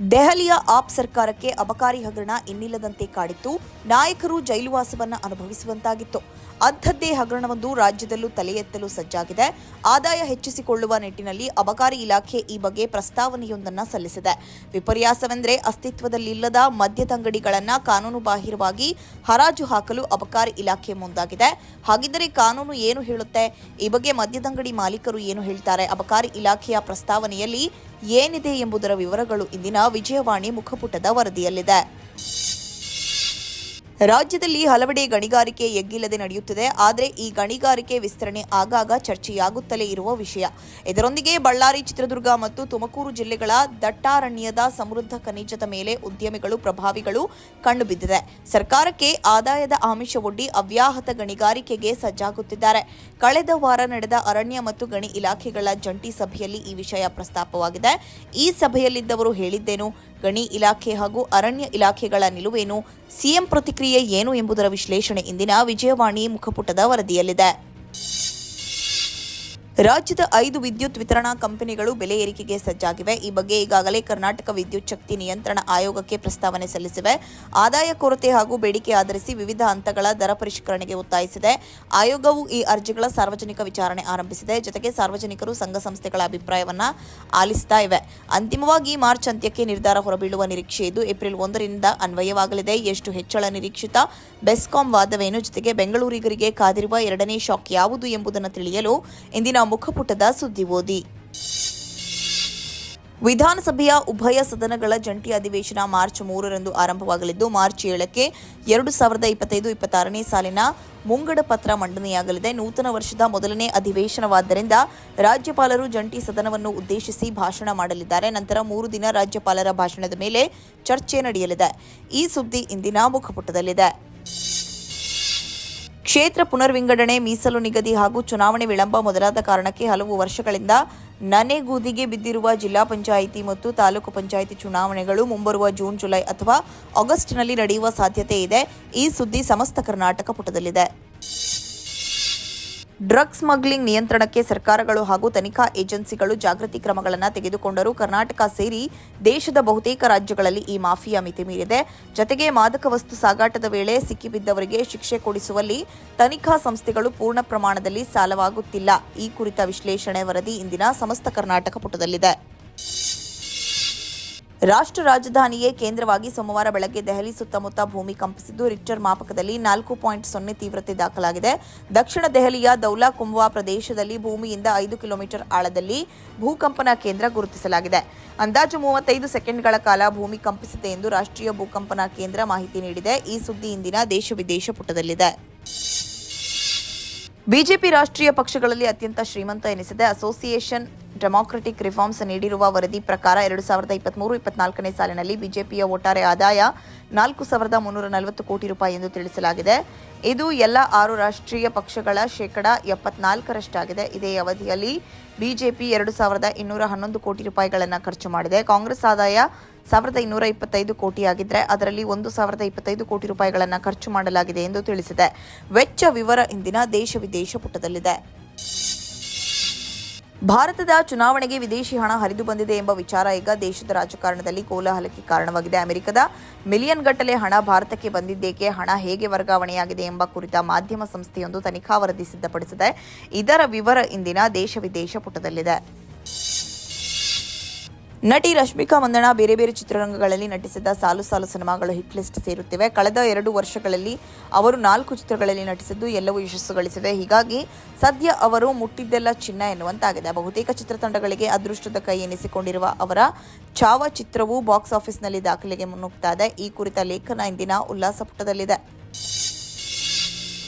ದೆಹಲಿಯ ಆಪ್ ಸರ್ಕಾರಕ್ಕೆ ಅಬಕಾರಿ ಹಗರಣ ಇನ್ನಿಲ್ಲದಂತೆ ಕಾಡಿತ್ತು. ನಾಯಕರು ಜೈಲುವಾಸವನ್ನು ಅನುಭವಿಸುವಂತಾಗಿತ್ತು. ಅಂಥದ್ದೇ ಹಗರಣವೊಂದು ರಾಜ್ಯದಲ್ಲೂ ತಲೆ ಎತ್ತಲು ಸಜ್ಜಾಗಿದೆ. ಆದಾಯ ಹೆಚ್ಚಿಸಿಕೊಳ್ಳುವ ನಿಟ್ಟಿನಲ್ಲಿ ಅಬಕಾರಿ ಇಲಾಖೆ ಈ ಬಗ್ಗೆ ಪ್ರಸ್ತಾವನೆಯೊಂದನ್ನು ಸಲ್ಲಿಸಿದೆ. ವಿಪರ್ಯಾಸವೆಂದರೆ ಅಸ್ತಿತ್ವದಲ್ಲಿಲ್ಲದ ಮದ್ಯದಂಗಡಿಗಳನ್ನು ಕಾನೂನು ಬಾಹಿರವಾಗಿ ಹರಾಜು ಹಾಕಲು ಅಬಕಾರಿ ಇಲಾಖೆ ಮುಂದಾಗಿದೆ. ಹಾಗಿದ್ದರೆ ಕಾನೂನು ಏನು ಹೇಳುತ್ತೆ? ಈ ಬಗ್ಗೆ ಮದ್ಯದಂಗಡಿ ಮಾಲೀಕರು ಏನು ಹೇಳ್ತಾರೆ? ಅಬಕಾರಿ ಇಲಾಖೆಯ ಪ್ರಸ್ತಾವನೆಯಲ್ಲಿ ಏನಿದೆ ಎಂಬುದರ ವಿವರಗಳು ಇಂದಿನ ವಿಜಯವಾಣಿ ಮುಖಪುಟದ ವರದಿಯಲ್ಲಿದೆ. ರಾಜ್ಯದಲ್ಲಿ ಹಲವೆಡೆ ಗಣಿಗಾರಿಕೆ ಎಗ್ಗಿಲ್ಲದೆ ನಡೆಯುತ್ತಿದೆ. ಆದರೆ ಈ ಗಣಿಗಾರಿಕೆ ವಿಸ್ತರಣೆ ಆಗಾಗ ಚರ್ಚೆಯಾಗುತ್ತಲೇ ಇರುವ ವಿಷಯ. ಇದರೊಂದಿಗೆ ಬಳ್ಳಾರಿ, ಚಿತ್ರದುರ್ಗ ಮತ್ತು ತುಮಕೂರು ಜಿಲ್ಲೆಗಳ ದಟ್ಟಾರಣ್ಯದ ಸಮೃದ್ಧ ಖನಿಜದ ಮೇಲೆ ಉದ್ಯಮಿಗಳು, ಪ್ರಭಾವಿಗಳು ಕಂಡುಬಿದ್ದಿದೆ. ಸರ್ಕಾರಕ್ಕೆ ಆದಾಯದ ಆಮಿಷವೊಡ್ಡಿ ಅವ್ಯಾಹತ ಗಣಿಗಾರಿಕೆಗೆ ಸಜ್ಜಾಗುತ್ತಿದ್ದಾರೆ. ಕಳೆದ ವಾರ ನಡೆದ ಅರಣ್ಯ ಮತ್ತು ಗಣಿ ಇಲಾಖೆಗಳ ಜಂಟಿ ಸಭೆಯಲ್ಲಿ ಈ ವಿಷಯ ಪ್ರಸ್ತಾಪವಾಗಿದೆ. ಈ ಸಭೆಯಲ್ಲಿದ್ದವರು ಹೇಳಿದ್ದೇನು? ಗಣಿ ಇಲಾಖೆ ಹಾಗೂ ಅರಣ್ಯ ಇಲಾಖೆಗಳ ನಿಲುವೇನು, ಸಿಎಂ ಪ್ರತಿಕ್ರಿಯೆ ಏನು ಎಂಬುದರ ವಿಶ್ಲೇಷಣೆ ಇಂದಿನ ವಿಜಯವಾಣಿ ಮುಖಪುಟದ ವರದಿಯಲ್ಲಿದೆ. ರಾಜ್ಯದ ಐದು ವಿದ್ಯುತ್ ವಿತರಣಾ ಕಂಪನಿಗಳು ಬೆಲೆ ಏರಿಕೆಗೆ ಸಜ್ಜಾಗಿವೆ. ಈ ಬಗ್ಗೆ ಈಗಾಗಲೇ ಕರ್ನಾಟಕ ವಿದ್ಯುತ್ ಶಕ್ತಿ ನಿಯಂತ್ರಣ ಆಯೋಗಕ್ಕೆ ಪ್ರಸ್ತಾವನೆ ಸಲ್ಲಿಸಿವೆ. ಆದಾಯ ಕೊರತೆ ಹಾಗೂ ಬೇಡಿಕೆ ಆಧರಿಸಿ ವಿವಿಧ ಹಂತಗಳ ದರ ಪರಿಷ್ಕರಣೆಗೆ ಒತ್ತಾಯಿಸಿದೆ. ಆಯೋಗವು ಈ ಅರ್ಜಿಗಳ ಸಾರ್ವಜನಿಕ ವಿಚಾರಣೆ ಆರಂಭಿಸಿದೆ. ಜೊತೆಗೆ ಸಾರ್ವಜನಿಕರು ಸಂಘ ಸಂಸ್ಥೆಗಳ ಅಭಿಪ್ರಾಯವನ್ನ ಆಲಿಸ್ತಾ ಇವೆ. ಅಂತಿಮವಾಗಿ ಮಾರ್ಚ್ ಅಂತ್ಯಕ್ಕೆ ನಿರ್ಧಾರ ಹೊರಬೀಳುವ ನಿರೀಕ್ಷೆ ಇದ್ದು, ಏಪ್ರಿಲ್ ಒಂದರಿಂದ ಅನ್ವಯವಾಗಲಿದೆ. ಎಷ್ಟು ಹೆಚ್ಚಳ ನಿರೀಕ್ಷಿತ ಬೆಸ್ಕಾಂ ವಾದವೇನು, ಜೊತೆಗೆ ಬೆಂಗಳೂರಿಗರಿಗೆ ಕಾದಿರುವ ಎರಡನೇ ಶಾಕ್ ಯಾವುದು ಎಂಬುದನ್ನು ತಿಳಿಯಲು ಇಂದಿನ ಮುಖಪುಟದ ಸುದ್ದಿ ಓದಿ. ವಿಧಾನಸಭೆಯ ಉಭಯ ಸದನಗಳ ಜಂಟಿ ಅಧಿವೇಶನ ಮಾರ್ಚ್ ಮೂರರಂದು ಆರಂಭವಾಗಲಿದ್ದು, ಮಾರ್ಚ್ ಏಳಕ್ಕೆ ಎರಡು ಸಾವಿರದ ಇಪ್ಪತ್ತೈದು ಇಪ್ಪತ್ತಾರನೇ ಸಾಲಿನ ಮುಂಗಡ ಪತ್ರ ಮಂಡನೆಯಾಗಲಿದೆ. ನೂತನ ವರ್ಷದ ಮೊದಲನೇ ಅಧಿವೇಶನವಾದ್ದರಿಂದ ರಾಜ್ಯಪಾಲರು ಜಂಟಿ ಸದನವನ್ನು ಉದ್ದೇಶಿಸಿ ಭಾಷಣ ಮಾಡಲಿದ್ದಾರೆ. ನಂತರ ಮೂರು ದಿನ ರಾಜ್ಯಪಾಲರ ಭಾಷಣದ ಮೇಲೆ ಚರ್ಚೆ ನಡೆಯಲಿದೆ. ಈ ಸುದ್ದಿ ಇಂದಿನ ಮುಖಪುಟದಲ್ಲಿದೆ. ಕ್ಷೇತ್ರ ಪುನರ್ವಿಂಗಡಣೆ, ಮೀಸಲು ನಿಗದಿ ಹಾಗೂ ಚುನಾವಣೆ ವಿಳಂಬ ಮೊದಲಾದ ಕಾರಣಕ್ಕೆ ಹಲವು ವರ್ಷಗಳಿಂದ ನನೆಗೂದಿಗೆ ಬಿದ್ದಿರುವ ಜಿಲ್ಲಾ ಪಂಚಾಯಿತಿ ಮತ್ತು ತಾಲೂಕು ಪಂಚಾಯಿತಿ ಚುನಾವಣೆಗಳು ಮುಂಬರುವ ಜೂನ್, ಜುಲೈ ಅಥವಾ ಆಗಸ್ಟ್ನಲ್ಲಿ ನಡೆಯುವ ಸಾಧ್ಯತೆ ಇದೆ. ಈ ಸುದ್ದಿ ಸಮಸ್ತ ಕರ್ನಾಟಕ ಪುಟದಲ್ಲಿದೆ. ಡ್ರಗ್ ಸ್ಮಗ್ಲಿಂಗ್ ನಿಯಂತ್ರಣಕ್ಕೆ ಸರ್ಕಾರಗಳು ಹಾಗೂ ತನಿಖಾ ಏಜೆನ್ಸಿಗಳು ಜಾಗೃತಿ ಕ್ರಮಗಳನ್ನು ತೆಗೆದುಕೊಂಡರೂ. ಕರ್ನಾಟಕ ಸೇರಿ ದೇಶದ ಬಹುತೇಕ ರಾಜ್ಯಗಳಲ್ಲಿ ಈ ಮಾಫಿಯಾ ಮಿತಿ ಮೀರಿದೆ. ಜತೆಗೆ ಮಾದಕ ವಸ್ತು ಸಾಗಾಟದ ವೇಳೆ ಸಿಕ್ಕಿಬಿದ್ದವರಿಗೆ ಶಿಕ್ಷೆ ಕೊಡಿಸುವಲ್ಲಿ ತನಿಖಾ ಸಂಸ್ಥೆಗಳು ಪೂರ್ಣ ಪ್ರಮಾಣದಲ್ಲಿ ಸಾಲವಾಗುತ್ತಿಲ್ಲ. ಈ ಕುರಿತ ವಿಶ್ಲೇಷಣೆ ವರದಿ ಇಂದಿನ ಸಮಸ್ತ ಕರ್ನಾಟಕ ಪುಟದಲ್ಲಿದೆ. ರಾಷ್ಟ್ರ ರಾಜಧಾನಿಯೇ ಕೇಂದ್ರವಾಗಿ ಸೋಮವಾರ ಬೆಳಗ್ಗೆ ದೆಹಲಿ ಸುತ್ತಮುತ್ತ ಭೂಮಿ ಕಂಪಿಸಿದ್ದು ರಿಕ್ಟರ್ ಮಾಪಕದಲ್ಲಿ ನಾಲ್ಕು ಪಾಯಿಂಟ್ ಸೊನ್ನೆ ತೀವ್ರತೆ ದಾಖಲಾಗಿದೆ. ದಕ್ಷಿಣ ದೆಹಲಿಯ ದೌಲಾ ಕುಂವಾ ಪ್ರದೇಶದಲ್ಲಿ ಭೂಮಿಯಿಂದ ಐದು ಕಿಲೋಮೀಟರ್ ಆಳದಲ್ಲಿ ಭೂಕಂಪನ ಕೇಂದ್ರ ಗುರುತಿಸಲಾಗಿದೆ. ಅಂದಾಜು ಮೂವತ್ತೈದು ಸೆಕೆಂಡ್ಗಳ ಕಾಲ ಭೂಮಿ ಕಂಪಿಸಿದೆ ಎಂದು ರಾಷ್ಟ್ರೀಯ ಭೂಕಂಪನ ಕೇಂದ್ರ ಮಾಹಿತಿ ನೀಡಿದೆ. ಈ ಸುದ್ದಿ ಇಂದಿನ ದೇಶ ವಿದೇಶ ಪುಟದಲ್ಲಿದೆ. ಬಿಜೆಪಿ ರಾಷ್ಟ್ರೀಯ ಪಕ್ಷಗಳಲ್ಲಿ ಅತ್ಯಂತ ಶ್ರೀಮಂತ ಎನಿಸಿದೆ. ಅಸೋಸಿಯೇಷನ್ ಡೆಮಾಕ್ರೆಟಿಕ್ ರಿಫಾರ್ಮ್ಸ್ ನೀಡಿರುವ ವರದಿ ಪ್ರಕಾರ ಎರಡು ಸಾವಿರದ ಇಪ್ಪತ್ಮೂರು, ಇಪ್ಪತ್ನಾಲ್ಕನೇ ಸಾಲಿನಲ್ಲಿ ಬಿಜೆಪಿಯ ಒಟ್ಟಾರೆ ಆದಾಯ ನಾಲ್ಕು ಸಾವಿರದ ಮುನ್ನೂರ ನಲವತ್ತು ಕೋಟಿ ರೂಪಾಯಿ ಎಂದು ತಿಳಿಸಲಾಗಿದೆ. ಇದು ಎಲ್ಲ ಆರು ರಾಷ್ಟ್ರೀಯ ಪಕ್ಷಗಳ ಶೇಕಡ ಎಪ್ಪತ್ನಾಲ್ಕರಷ್ಟಾಗಿದೆ. ಇದೇ ಅವಧಿಯಲ್ಲಿ ಬಿಜೆಪಿ ಎರಡು ಸಾವಿರದ ಇನ್ನೂರ ಹನ್ನೊಂದು ಕೋಟಿ ರೂಪಾಯಿಗಳನ್ನು ಖರ್ಚು ಮಾಡಿದೆ. ಕಾಂಗ್ರೆಸ್ ಆದಾಯ ಸಾವಿರದ ಇನ್ನೂರ ಇಪ್ಪತ್ತೈದು ಕೋಟಿಯಾಗಿದ್ದರೆ ಅದರಲ್ಲಿ ಒಂದು ಸಾವಿರದ ಇಪ್ಪತ್ತೈದು ಕೋಟಿ ರೂಪಾಯಿಗಳನ್ನು ಖರ್ಚು ಮಾಡಲಾಗಿದೆ ಎಂದು ತಿಳಿಸಿದೆ. ವೆಚ್ಚ ವಿವರ ಇಂದಿನ ದೇಶ ವಿದೇಶ ಪುಟದಲ್ಲಿದೆ. ಭಾರತದ ಚುನಾವಣೆಗೆ ವಿದೇಶಿ ಹಣ ಹರಿದು ಬಂದಿದೆ ಎಂಬ ವಿಚಾರ ಈಗ ದೇಶದ ರಾಜಕಾರಣದಲ್ಲಿ ಕೋಲಾಹಲಕ್ಕೆ ಕಾರಣವಾಗಿದೆ. ಅಮೆರಿಕದ ಮಿಲಿಯನ್ ಗಟ್ಟಲೆ ಹಣ ಭಾರತಕ್ಕೆ ಬಂದಿದ್ದೇಕೆ, ಹಣ ಹೇಗೆ ವರ್ಗಾವಣೆಯಾಗಿದೆ ಎಂಬ ಕುರಿತ ಮಾಧ್ಯಮ ಸಂಸ್ಥೆಯೊಂದು ತನಿಖಾ ವರದಿ ಸಿದ್ಧಪಡಿಸಿದೆ. ಇದರ ವಿವರ ಇಂದಿನ ದೇಶ ವಿದೇಶ ಪುಟದಲ್ಲಿದೆ. ನಟಿ ರಶ್ಮಿಕಾ ಮಂದಣ್ಣ ಬೇರೆ ಬೇರೆ ಚಿತ್ರರಂಗಗಳಲ್ಲಿ ನಟಿಸಿದ ಸಾಲು ಸಾಲು ಸಿನಿಮಾಗಳು ಹಿಟ್ ಲಿಸ್ಟ್ ಸೇರುತ್ತಿವೆ. ಕಳೆದ ಎರಡು ವರ್ಷಗಳಲ್ಲಿ ಅವರು ನಾಲ್ಕು ಚಿತ್ರಗಳಲ್ಲಿ ನಟಿಸಿದ್ದು ಎಲ್ಲವೂ ಯಶಸ್ಸು ಗಳಿಸಿವೆ ಹೀಗಾಗಿ ಸದ್ಯ ಅವರು ಮುಟ್ಟಿದ್ದೆಲ್ಲ ಚಿನ್ನ ಎನ್ನುವಂತಾಗಿದೆ. ಬಹುತೇಕ ಚಿತ್ರತಂಡಗಳಿಗೆ ಅದೃಷ್ಟದ ಕೈ ಎನಿಸಿಕೊಂಡಿರುವ ಅವರ ಚಾವ ಚಿತ್ರವು ಬಾಕ್ಸ್ ಆಫೀಸ್ನಲ್ಲಿ ದಾಖಲೆಗೆ ಮುನ್ನುಗ್ತಾ ಇದೆ. ಈ ಕುರಿತ ಲೇಖನ ಇಂದಿನ ಉಲ್ಲಾಸ ಪುಟದಲ್ಲಿದೆ